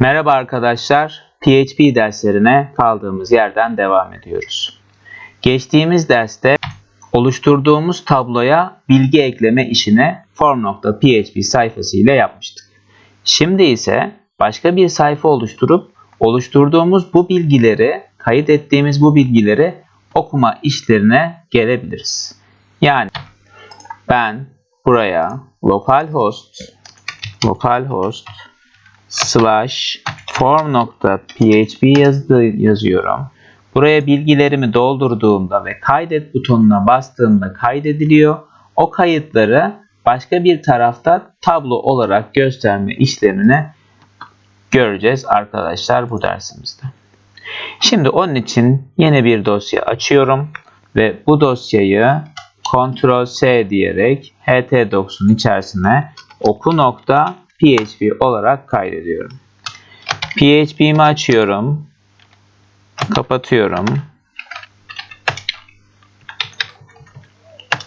Merhaba arkadaşlar, PHP derslerine kaldığımız yerden devam ediyoruz. Geçtiğimiz derste oluşturduğumuz tabloya bilgi ekleme işini form.php sayfası ile yapmıştık. Şimdi ise başka bir sayfa oluşturup oluşturduğumuz bu bilgileri, kayıt ettiğimiz bu bilgileri okuma işlerine gelebiliriz. Yani ben buraya localhost localhost slash form.php yazdı, yazıyorum. Buraya bilgilerimi doldurduğumda ve kaydet butonuna bastığımda kaydediliyor. O kayıtları başka bir tarafta tablo olarak gösterme işlemini göreceğiz arkadaşlar bu dersimizde. Şimdi onun için yeni bir dosya açıyorum ve bu dosyayı Ctrl C diyerek htdocs'un içerisine oku.php olarak kaydediyorum. PHP'mi açıyorum. Kapatıyorum.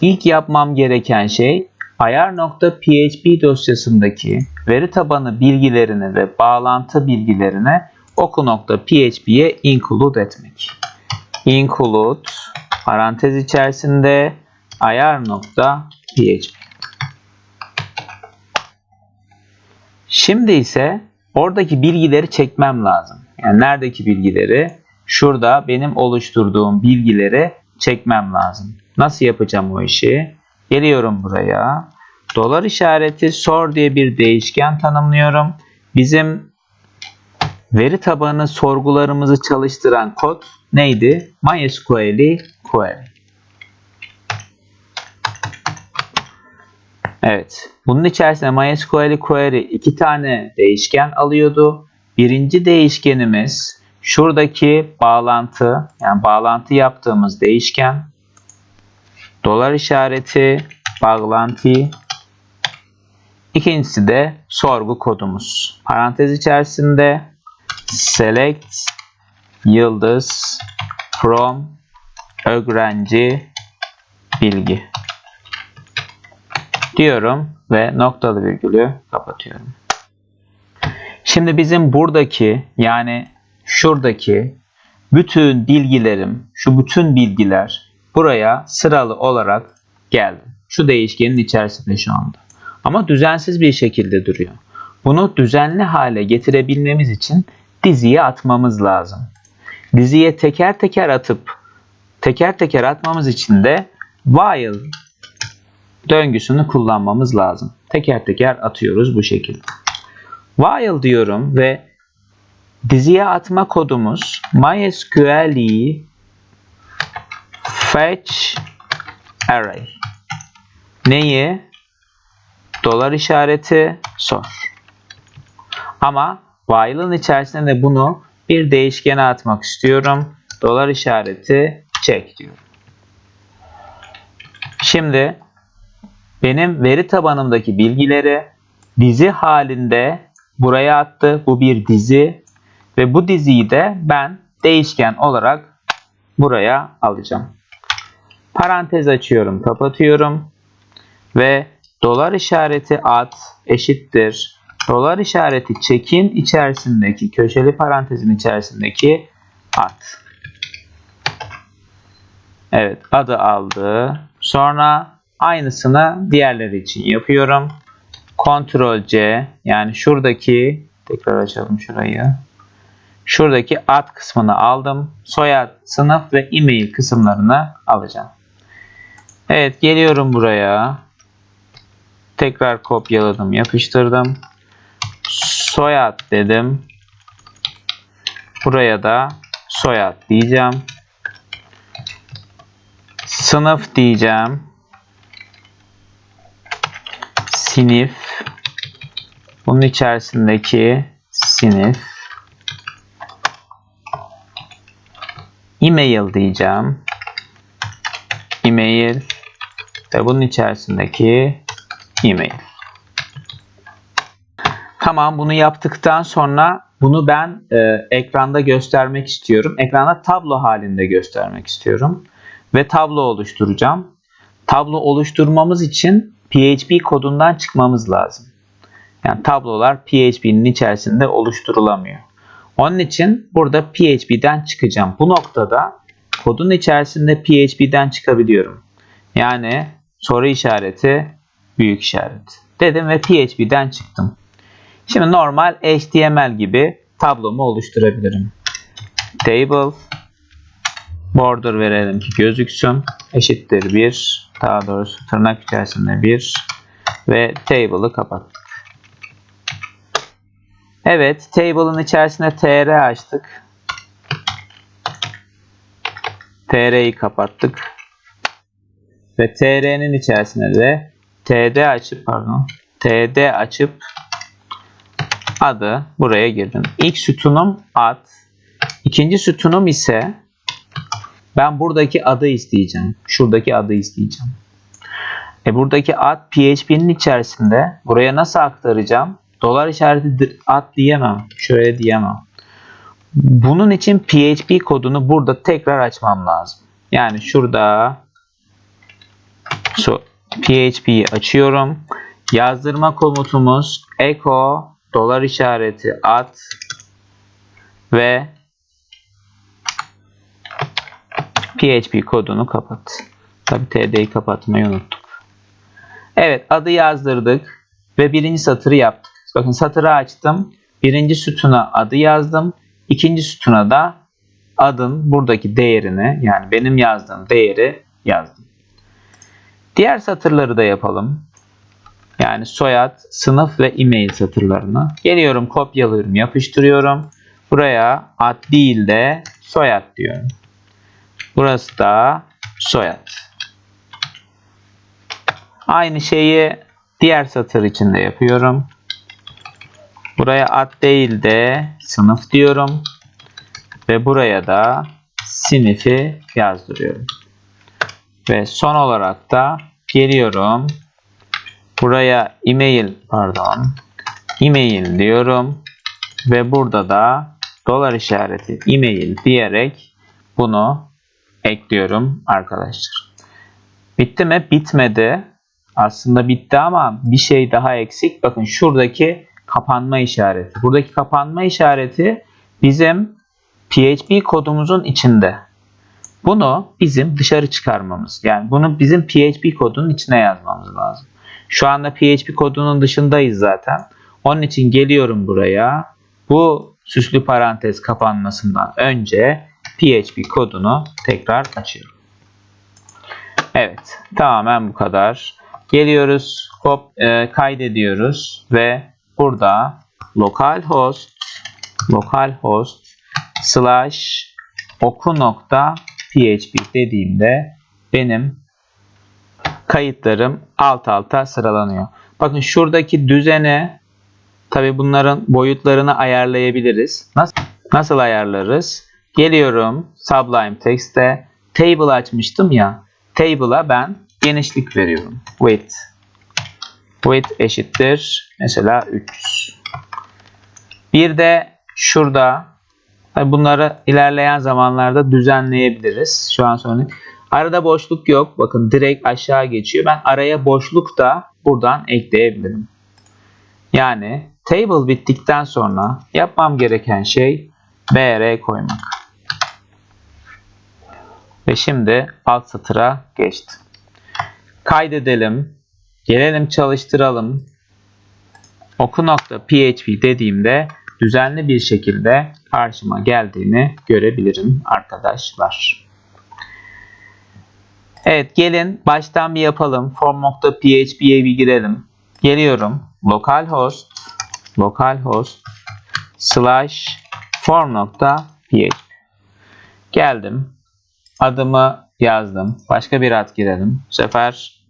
İlk yapmam gereken şey ayar.php dosyasındaki veri tabanı bilgilerini ve bağlantı bilgilerini oku.php'ye include etmek. Include parantez içerisinde ayar.php Şimdi ise oradaki bilgileri çekmem lazım. Yani neredeki bilgileri? Şurada benim oluşturduğum bilgileri çekmem lazım. Nasıl yapacağım o işi? Geliyorum buraya. Dolar işareti sor diye bir değişken tanımlıyorum. Bizim veri tabanı sorgularımızı çalıştıran kod neydi? MySQL'i query. Evet. Bunun içerisinde MySQL query iki tane değişken alıyordu. Birinci değişkenimiz şuradaki bağlantı yani bağlantı yaptığımız değişken dolar işareti bağlantı İkincisi de sorgu kodumuz. Parantez içerisinde select yıldız from öğrenci bilgi diyorum ve noktalı virgülü kapatıyorum. Şimdi bizim buradaki yani şuradaki bütün bilgilerim, şu bütün bilgiler buraya sıralı olarak geldi. Şu değişkenin içerisinde şu anda. Ama düzensiz bir şekilde duruyor. Bunu düzenli hale getirebilmemiz için diziye atmamız lazım. Diziye teker teker atıp teker teker atmamız için de while döngüsünü kullanmamız lazım. Teker teker atıyoruz bu şekilde. While diyorum ve diziye atma kodumuz MySQL fetch array. Neyi? Dolar işareti sor. Ama while'ın içerisinde de bunu bir değişkene atmak istiyorum. Dolar işareti check diyorum. Şimdi benim veri tabanımdaki bilgileri dizi halinde buraya attı. Bu bir dizi ve bu diziyi de ben değişken olarak buraya alacağım. Parantez açıyorum, kapatıyorum ve dolar işareti at eşittir. Dolar işareti çekin içerisindeki köşeli parantezin içerisindeki at. Evet adı aldı. Sonra Aynısını diğerleri için yapıyorum. Ctrl C yani şuradaki tekrar açalım şurayı. Şuradaki ad kısmını aldım. Soyad, sınıf ve e-mail kısımlarını alacağım. Evet geliyorum buraya. Tekrar kopyaladım, yapıştırdım. Soyad dedim. Buraya da soyad diyeceğim. Sınıf diyeceğim. Sinif bunun içerisindeki sinif e-mail diyeceğim. E-mail ve bunun içerisindeki e-mail. Tamam bunu yaptıktan sonra bunu ben e, ekranda göstermek istiyorum. Ekranda tablo halinde göstermek istiyorum. Ve tablo oluşturacağım. Tablo oluşturmamız için PHP kodundan çıkmamız lazım. Yani tablolar PHP'nin içerisinde oluşturulamıyor. Onun için burada PHP'den çıkacağım. Bu noktada kodun içerisinde PHP'den çıkabiliyorum. Yani soru işareti, büyük işaret. Dedim ve PHP'den çıktım. Şimdi normal HTML gibi tablomu oluşturabilirim. Table border verelim ki gözüksün. Eşittir 1. Daha doğrusu tırnak içerisinde 1 ve table'ı kapattık. Evet, table'ın içerisine tr açtık. tr'yi kapattık. Ve tr'nin içerisine de td açıp pardon td açıp adı buraya girdim. İlk sütunum ad. İkinci sütunum ise ben buradaki adı isteyeceğim. Şuradaki adı isteyeceğim. E buradaki ad PHP'nin içerisinde buraya nasıl aktaracağım? Dolar işareti ad diyemem. Şöyle diyemem. Bunun için PHP kodunu burada tekrar açmam lazım. Yani şurada so, PHP'yi açıyorum. Yazdırma komutumuz echo dolar işareti at ve PHP kodunu kapat. Tabi TD'yi kapatmayı unuttuk. Evet adı yazdırdık ve birinci satırı yaptık. Bakın satırı açtım. Birinci sütuna adı yazdım. İkinci sütuna da adın buradaki değerini yani benim yazdığım değeri yazdım. Diğer satırları da yapalım. Yani soyad, sınıf ve e-mail satırlarını. Geliyorum kopyalıyorum, yapıştırıyorum. Buraya ad değil de soyad diyorum. Burası da soyad. Aynı şeyi diğer satır içinde yapıyorum. Buraya ad değil de sınıf diyorum. Ve buraya da sinifi yazdırıyorum. Ve son olarak da geliyorum. Buraya e-mail pardon e-mail diyorum. Ve burada da dolar işareti e-mail diyerek bunu ekliyorum arkadaşlar. Bitti mi? Bitmedi. Aslında bitti ama bir şey daha eksik. Bakın şuradaki kapanma işareti. Buradaki kapanma işareti bizim PHP kodumuzun içinde. Bunu bizim dışarı çıkarmamız. Yani bunu bizim PHP kodunun içine yazmamız lazım. Şu anda PHP kodunun dışındayız zaten. Onun için geliyorum buraya. Bu süslü parantez kapanmasından önce PHP kodunu tekrar açıyorum. Evet, tamamen bu kadar. Geliyoruz, hop, e, kaydediyoruz ve burada localhost localhost slash oku dediğimde benim kayıtlarım alt alta sıralanıyor. Bakın şuradaki düzene tabi bunların boyutlarını ayarlayabiliriz. Nasıl, nasıl ayarlarız? Geliyorum Sublime Text'te table açmıştım ya. Table'a ben genişlik veriyorum. Width. Width eşittir. Mesela 300. Bir de şurada bunları ilerleyen zamanlarda düzenleyebiliriz. Şu an sonra arada boşluk yok. Bakın direkt aşağı geçiyor. Ben araya boşluk da buradan ekleyebilirim. Yani table bittikten sonra yapmam gereken şey br koymak. Ve şimdi alt satıra geçtim. Kaydedelim. Gelelim çalıştıralım. Oku.php dediğimde düzenli bir şekilde karşıma geldiğini görebilirim arkadaşlar. Evet gelin baştan bir yapalım. Form.php'ye bir girelim. Geliyorum. Localhost localhost slash form.php Geldim. Adımı yazdım. Başka bir ad girelim. Bu sefer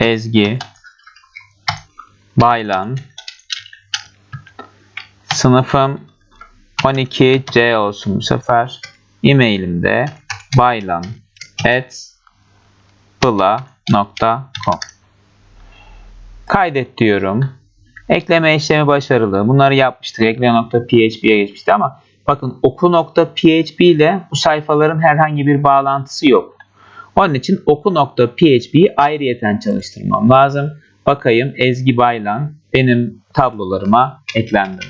Ezgi Baylan Sınıfım 12C olsun bu sefer. E-mailim de baylan at bla.com Kaydet diyorum. Ekleme işlemi başarılı. Bunları yapmıştık. Ekleme.php'ye geçmişti ama bakın oku.php ile bu sayfaların herhangi bir bağlantısı yok. Onun için oku.php'yi ayrıyeten çalıştırmam lazım. bakayım Ezgi Baylan benim tablolarıma eklendi?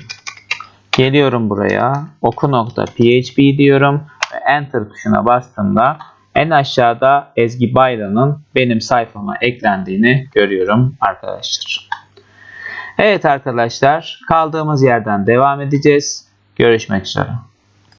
Geliyorum buraya. Oku nokta PHP diyorum ve Enter tuşuna bastığımda en aşağıda Ezgi Baylan'ın benim sayfama eklendiğini görüyorum arkadaşlar. Evet arkadaşlar kaldığımız yerden devam edeceğiz. Görüşmek üzere.